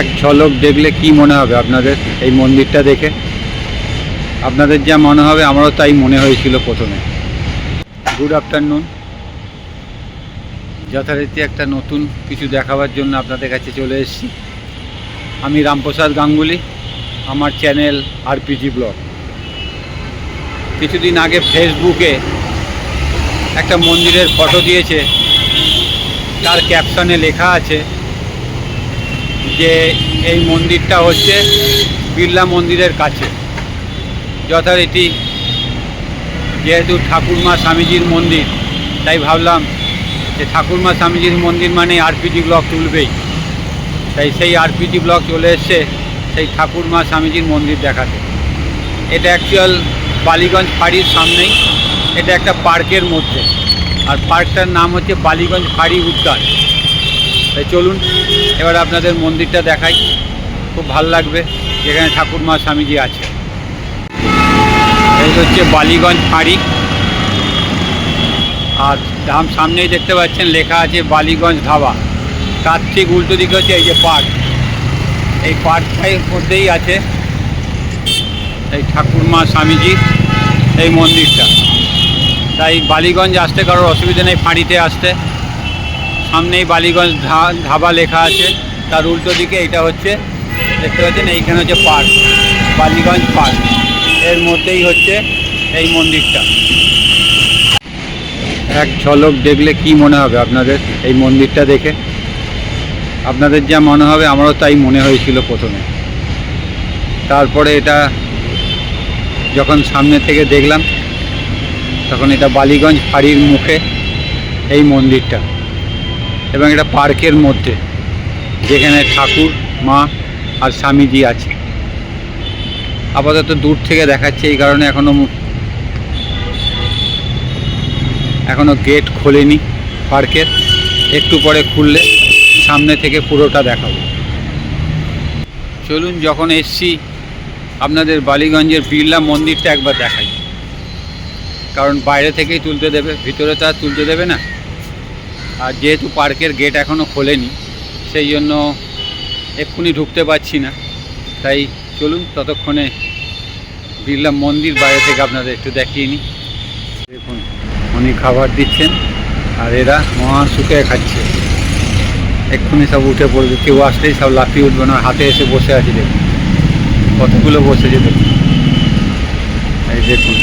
এক ঝলক দেখলে কি মনে হবে আপনাদের এই মন্দিরটা দেখে? আপনাদের যা মনে হবে আমারও তাই মনে হয়েছিল প্রথমে। গুড আফটারনুন যথারীতি একটা নতুন কিছু দেখাবার জন্য আপনাদের কাছে চলে এসেছি। আমি রামপ্রসাদ গাঙ্গুলি, আমার চ্যানেল আরপিজি ব্লগ কিছুদিন আগে ফেসবুকে একটা মন্দিরের ফটো দিয়েছে। তার ক্যাপশনে লেখা আছে যে এই মন্দিরটা হচ্ছে বিড়লা মন্দিরের কাছে। যথারীতি যেহেতু ঠাকুরমা স্বামীজির মন্দির, তাই ভাবলাম যে ঠাকুরমা স্বামীজির মন্দির মানে আরপিজি ব্লক তুলবেই। তাই সেই আরপিজি ব্লক চলে এসছে সেই ঠাকুরমা স্বামীজির মন্দির দেখাতে। এটা অ্যাকচুয়াল বালিগঞ্জ ফাঁড়ির সামনেই, এটা একটা পার্কের মধ্যে। আর পার্কটার নাম হচ্ছে বালিগঞ্জ ফাঁড়ি উদ্যান। তাই চলুন, এবার আপনাদের মন্দিরটা দেখাই। খুব ভালো লাগবে, যেখানে ঠাকুরমা স্বামীজি আছে এই হচ্ছে বালিগঞ্জ ফাঁড়ি। আর দাম সামনেই দেখতে পাচ্ছেন, লেখা আছে বালিগঞ্জ ধাবা। তার ঠিক উল্টো দিকে হচ্ছে এই যে পার্ক। এই পার্কের মধ্যেই আছে এই ঠাকুরমা স্বামীজি, এই মন্দিরটা। তাই বালিগঞ্জ আসতে কারোর অসুবিধা নেই, ফাঁড়িতে আসতে। সামনেই বালিগঞ্জ ধাবা লেখা আছে। তার উল্টো দিকে এটা হচ্ছে, দেখতে পাচ্ছেন, এইখানে হচ্ছে পার্ক, বালিগঞ্জ পার্ক। এর মধ্যেই হচ্ছে এই মন্দিরটা। এক ঝলক দেখলে কি মনে হবে আপনাদের এই মন্দিরটা দেখে? আপনাদের যা মনে হবে, আমারও তাই মনে হয়েছিল প্রথমে। তারপরে এটা যখন সামনে থেকে দেখলাম, তখন এটা বালিগঞ্জ ফাঁড়ির মুখে এই মন্দিরটা। এবং এটা পার্কের মধ্যে, যেখানে ঠাকুর, মা আর স্বামীজি আছে। আপাতত দূর থেকে দেখাচ্ছে, এই কারণে এখনও মু- এখনও গেট খোলেনি পার্কের। একটু পরে খুললে সামনে থেকে পুরোটা দেখাবো। চলুন যখন এসছি, আপনাদের বালিগঞ্জের বিড়লা মন্দিরটা একবার দেখাই। কারণ বাইরে থেকেই তুলতে দেবে, ভিতরে তো আর তুলতে দেবে না। আর যেহেতু পার্কের গেট এখনও খোলেনি, সেই জন্য এক্ষুনি ঢুকতে পারছি না। তাই চলুন ততক্ষণে বিড়লা মন্দির বাইরে থেকে আপনাদের একটু দেখিয়ে নিই। দেখুন, উনি খাবার দিচ্ছেন আর এরা মহা সুখে খাচ্ছে। এক্ষুনি সব উঠে পড়বে, কেউ আসলেই সব লাফিয়ে উঠবে না, হাতে এসে বসে আছে দেখুন। কতগুলো বসেছে দেখুন। এই দেখুন,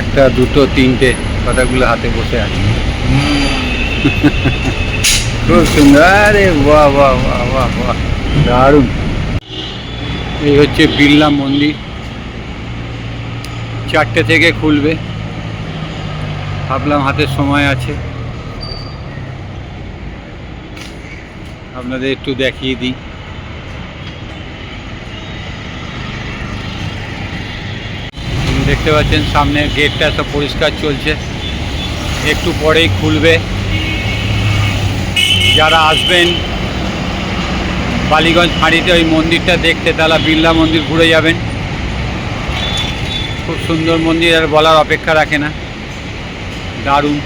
একটা, দুটো, তিনটে কতগুলো হাতে বসে আছে। খুব সুন্দর বাহ বাহ বাহ বাহ বাহ। দারুণ। এই হচ্ছে বিড়লা মন্দির। চারটে থেকে খুলবে। ভাবলাম হাতে সময় আছে। আপনাদের একটু দেখিয়ে দিই। দেখতে পাচ্ছেন সামনে গেটটা সব পরিষ্কার চলছে। একটু পরেই খুলবে। যারা আসবেন, বালিগঞ্জ ফাঁড়িতে ওই মন্দিরটা দেখতে তারা বিড়লা মন্দির ঘুরে যাবেন। খুব সুন্দর মন্দির, আর বলার অপেক্ষা রাখে না। দারুণ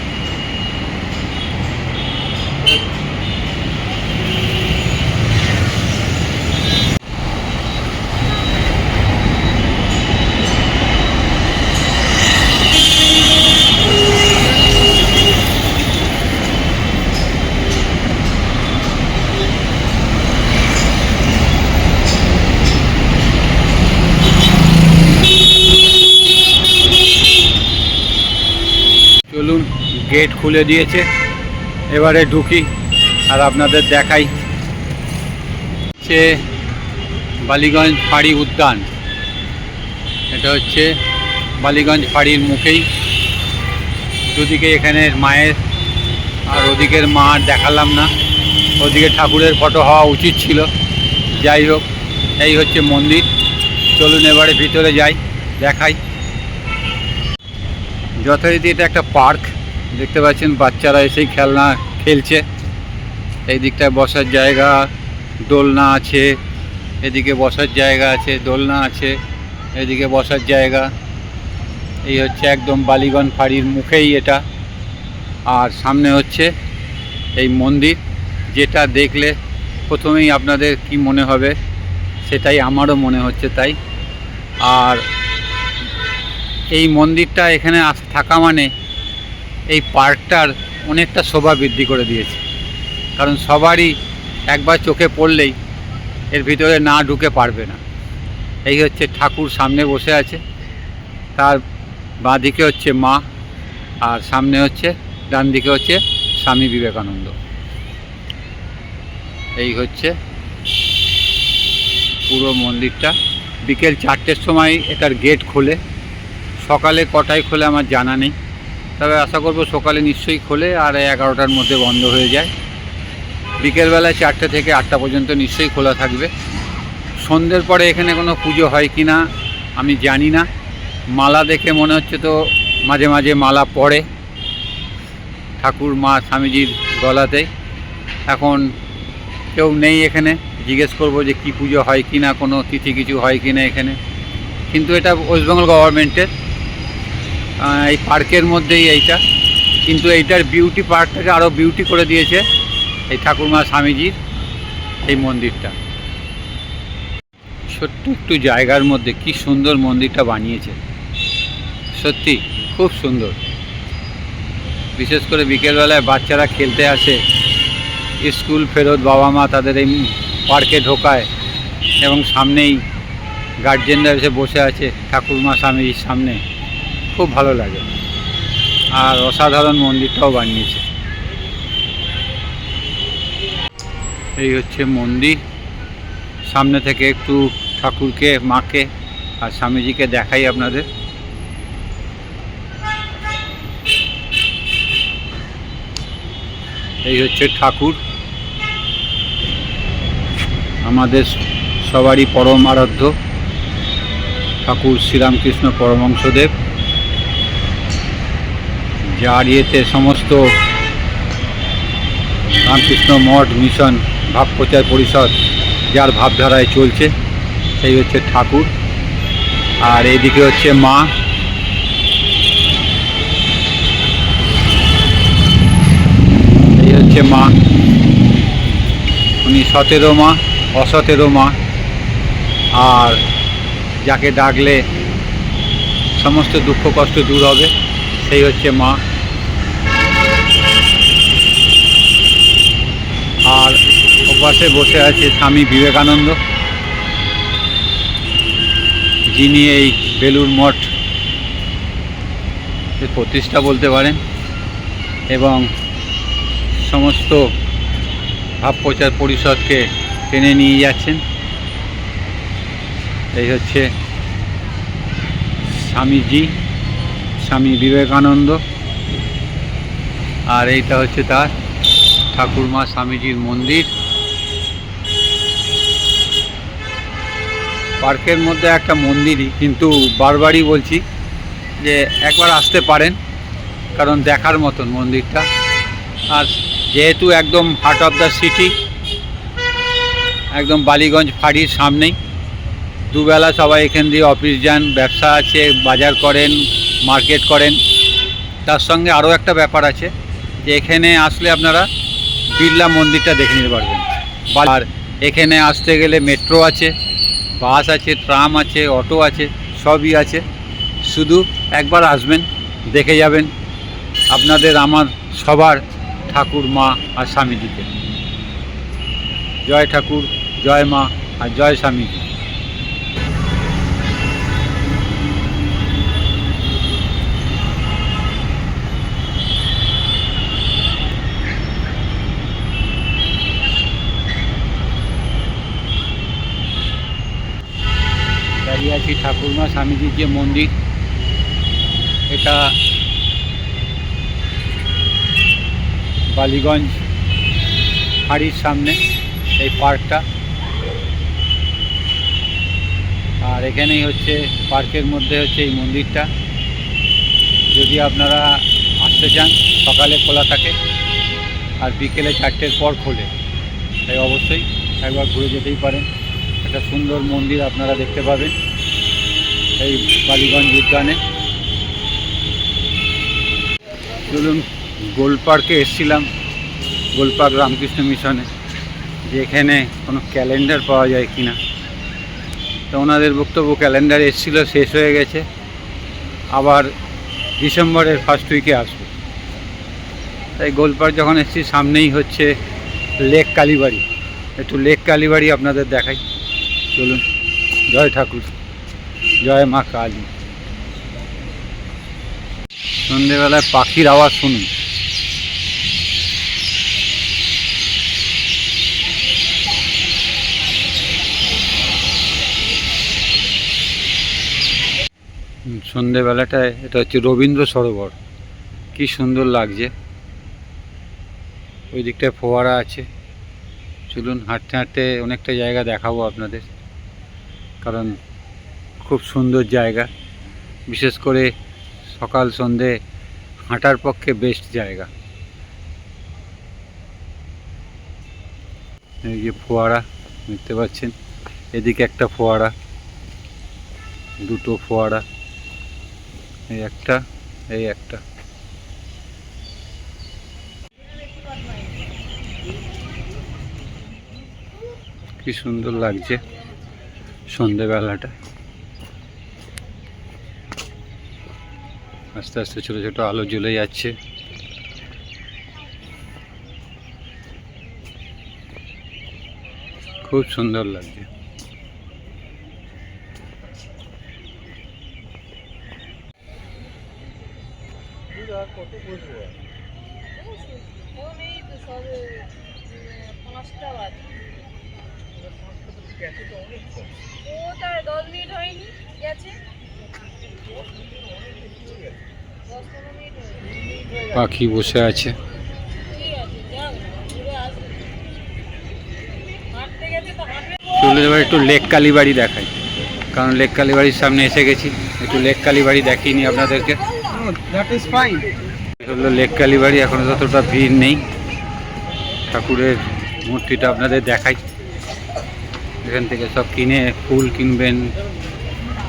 চলুন গেট খুলে দিয়েছে। এবারে ঢুকি আর আপনাদের দেখাই। হচ্ছে বালিগঞ্জ ফাঁড়ি উদ্যান। এটা হচ্ছে বালিগঞ্জ ফাঁড়ির মুখেই। দুদিকে এখানে মায়ের আর ওদিকের মা দেখালাম না। ওদিকে ঠাকুরের ফটো হওয়া উচিত ছিল। যাই হোক, এই হচ্ছে মন্দির। চলুন এবারে ভিতরে যাই, দেখাই। যথারীতি এটা একটা পার্ক। দেখতে পাচ্ছেন, বাচ্চারা এসেই খেলনা খেলছে। এই দিকটায় বসার জায়গা, দোলনা আছে, এদিকে বসার জায়গা আছে, দোলনা আছে, এদিকে বসার জায়গা। এই হচ্ছে একদম বালিগঞ্জ ফাঁড়ির মুখেই এটা। আর সামনে হচ্ছে এই মন্দির, যেটা দেখলে প্রথমেই আপনাদের কি মনে হবে, সেটাই আমারও মনে হচ্ছে তাই। আর এই মন্দিরটা এখানে থাকা মানে এই পার্কটার অনেকটা শোভা বৃদ্ধি করে দিয়েছে। কারণ সবারই একবার চোখে পড়লেই এর ভিতরে না ঢুকে পারবে না। এই হচ্ছে ঠাকুর সামনে বসে আছে। তার বাঁ দিকে হচ্ছে মা, আর সামনে হচ্ছে ডান দিকে হচ্ছে স্বামী বিবেকানন্দ। এই হচ্ছে পুরো মন্দিরটা। বিকেল চারটের সময় এটার গেট খোলে। সকালে কটায় খোলে আমার জানা নেই। তবে আশা করব সকালে নিশ্চয়ই খোলে আর এগারোটার মধ্যে বন্ধ হয়ে যায়। বিকেলবেলায় চারটে থেকে আটটা পর্যন্ত নিশ্চয়ই খোলা থাকবে। সন্ধ্যের পরে এখানে কোনো পুজো হয় কি না, আমি জানি না। মালা দেখে মনে হচ্ছে তো মাঝে মাঝে মালা পড়ে। ঠাকুর, মা, স্বামীজির গলাতে এখন কেউ নেই এখানে, জিজ্ঞেস করব যে কি পুজো হয় কি না, কোনো তিথি কিছু হয় কি না এখানে। কিন্তু এটা ওয়েস্টবেঙ্গল গভর্নমেন্টের এই পার্কের মধ্যেই এইটা। কিন্তু এইটার বিউটি পার্কটাকে আরও বিউটি করে দিয়েছে এই ঠাকুরমা স্বামীজির এই মন্দিরটা। ছোট্ট একটু জায়গার মধ্যে কি সুন্দর মন্দিরটা বানিয়েছে। সত্যি, খুব সুন্দর। বিশেষ করে বিকেলবেলায় বাচ্চারা খেলতে আসে, স্কুল ফেরত বাবা মা তাদের এই পার্কে ঢোকায় এবং সামনেই গার্জেনরা এসে বসে আছে ঠাকুরমা স্বামীজির সামনে। খুব ভালো লাগে। আর অসাধারণ মন্দিরটাও বানিয়েছে। এই হচ্ছে মন্দির। সামনে থেকে একটু ঠাকুরকে, মাকে আর স্বামীজিকে দেখাই আপনাদের। এই হচ্ছে ঠাকুর। আমাদের সবারই পরম আরাধ্য। ঠাকুর শ্রীরামকৃষ্ণ পরমংশদেব যার ইয়েতে সমস্ত রামকৃষ্ণ মঠ মিশন ভাব প্রচার পরিষদ যার ভাবধারায় চলছে, সেই হচ্ছে ঠাকুর। আর এইদিকে হচ্ছে মা। এই হচ্ছে মা। উনি সতেরো মা, অসতেরো মা। আর যাকে ডাকলে সমস্ত দুঃখ কষ্ট দূর হবে, সেই হচ্ছে মা। আর ওপাশে বসে আছে স্বামী বিবেকানন্দ। যিনি এই বেলুর মঠ প্রতিষ্ঠা বলতে পারেন এবং সমস্ত ভাব প্রচার পরিষদকে টেনে নিয়ে যাচ্ছেন। এই হচ্ছে স্বামীজি, স্বামী বিবেকানন্দ। আর এইটা হচ্ছে তার ঠাকুরমা স্বামীজির মন্দির। পার্কের মধ্যে একটা মন্দিরই, কিন্তু বারবারই বলছি যে একবার আসতে পারেন, কারণ দেখার মতন মন্দিরটা। আর যেহেতু একদম হার্ট অফ দ্য সিটি একদম বালিগঞ্জ ফাঁড়ির সামনেই, দুবেলা সবাই এখান দিয়ে অফিস যান, ব্যবসা আছে, বাজার করেন মার্কেট করেন। তার সঙ্গে আরও একটা ব্যাপার আছে, যে এখানে আসলে আপনারা বিড়লা মন্দিরটা দেখে নিতে পারবেন। আর এখানে আসতে গেলে মেট্রো আছে, বাস আছে, ট্রাম আছে, অটো আছে, সবই আছে। শুধু একবার আসবেন, দেখে যাবেন আপনাদের আমার সবার ঠাকুর মা আর স্বামীজিকে। জয় ঠাকুর, জয় মা আর জয় স্বামীজি। স্বামীজির যে মন্দির, এটা বালিগঞ্জ হাড়ির সামনে, এই পার্কটা। আর এখানেই হচ্ছে, পার্কের মধ্যে হচ্ছে এই মন্দিরটা। যদি আপনারা আসতে চান, সকালে খোলা থাকে, আর বিকেলে চারটের পর খোলে, তাই অবশ্যই একবার ঘুরে যেতেই পারেন। একটা সুন্দর মন্দির আপনারা দেখতে পাবেন। এই বালিগঞ্জ উদ্যানে। চলুন গোল পার্কে এসেছিলাম, গোলপার্ক রামকৃষ্ণ মিশনে, যে এখানে কোনো ক্যালেন্ডার পাওয়া যায় কি না তো ওনাদের বক্তব্য ক্যালেন্ডার এসেছিল, শেষ হয়ে গেছে। আবার ডিসেম্বরের ফার্স্ট উইকে আসবে। তাই গোলপাড় যখন এসেছি, সামনেই হচ্ছে লেক কালীবাড়ি একটু লেক কালীবাড়ি আপনাদের দেখাই। চলুন, জয় ঠাকুর। জয় মা কালী। সন্ধেবেলায় পাখির আওয়াজ শুনুন। সন্ধেবেলাটায় এটা হচ্ছে রবীন্দ্র সরোবর। কি সুন্দর লাগছে। ওই দিকটায় ফোয়ারা আছে। চলুন হাঁটতে হাঁটতে অনেকটা জায়গা দেখাবো আপনাদের। কারণ খুব সুন্দর জায়গা। বিশেষ করে সকাল, সন্ধে হাঁটার পক্ষে বেস্ট জায়গা। এই যে ফোয়ারা, দেখতে পাচ্ছেন? এদিকে একটা ফোয়ারা, দুটো ফোয়ারা, এই একটা এই একটা। কি সুন্দর লাগছে সন্ধেবেলাটা। আস্তে আস্তে ছোট ছোট আলো জ্বলে যাচ্ছে। খুব সুন্দর লাগছে। এখন পাখি বসে আছে। চলে এবার একটু লেক কালীবাড়ি দেখাই। কারণ লেক কালীবাড়ির সামনে এসে গেছি। একটু লেক কালীবাড়ি দেখিনি আপনাদেরকে। হলো লেক কালীবাড়ি এখনও ততটা ভিড় নেই। ঠাকুরের মূর্তিটা আপনাদের দেখাই। এখান থেকে সব কিনে ফুল কিনবেন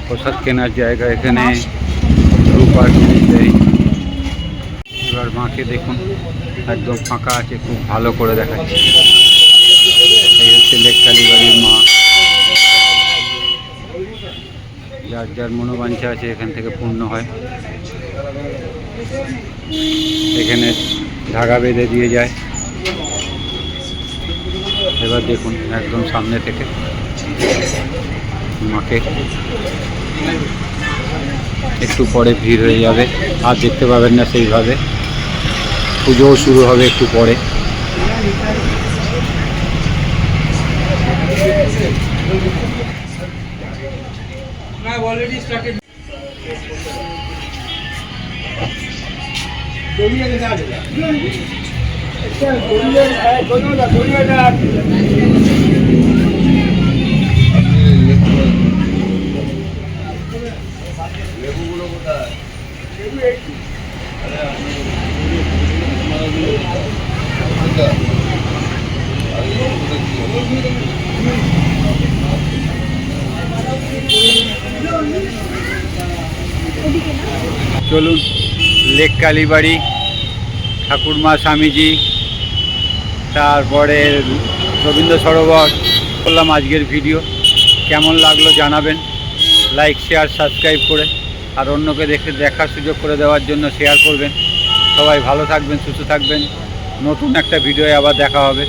প্রসাদ কেনার জায়গা এখানে। রূপার দেয় এবার মাকে দেখুন, একদম ফাঁকা আছে, খুব ভালো করে দেখাচ্ছে। এই হচ্ছে লেক কালীবাড়ির মা। যার যার মনোবাঞ্ছা আছে, এখান থেকে পূর্ণ হয়। এখানে ধাগা বেঁধে দিয়ে যায়। এবার দেখুন, একদম সামনে থেকে মাকে। একটু পরে ভিড় হয়ে যাবে আর দেখতে পাবেন না সেইভাবে পুজোও শুরু হবে একটু পরে I've already চলুন, লেক কালীবাড়ি, ঠাকুরমা স্বামীজি তারপরে রবীন্দ্র সরোবর, করলাম আজকের ভিডিও। কেমন লাগল জানাবেন। লাইক শেয়ার সাবস্ক্রাইব করে। আর অন্যকে দেখে দেখার সুযোগ করে দেওয়ার জন্য শেয়ার করবেন। সবাই ভালো থাকবেন, সুস্থ থাকবেন। নতুন একটা ভিডিও আবার দেখা হবে।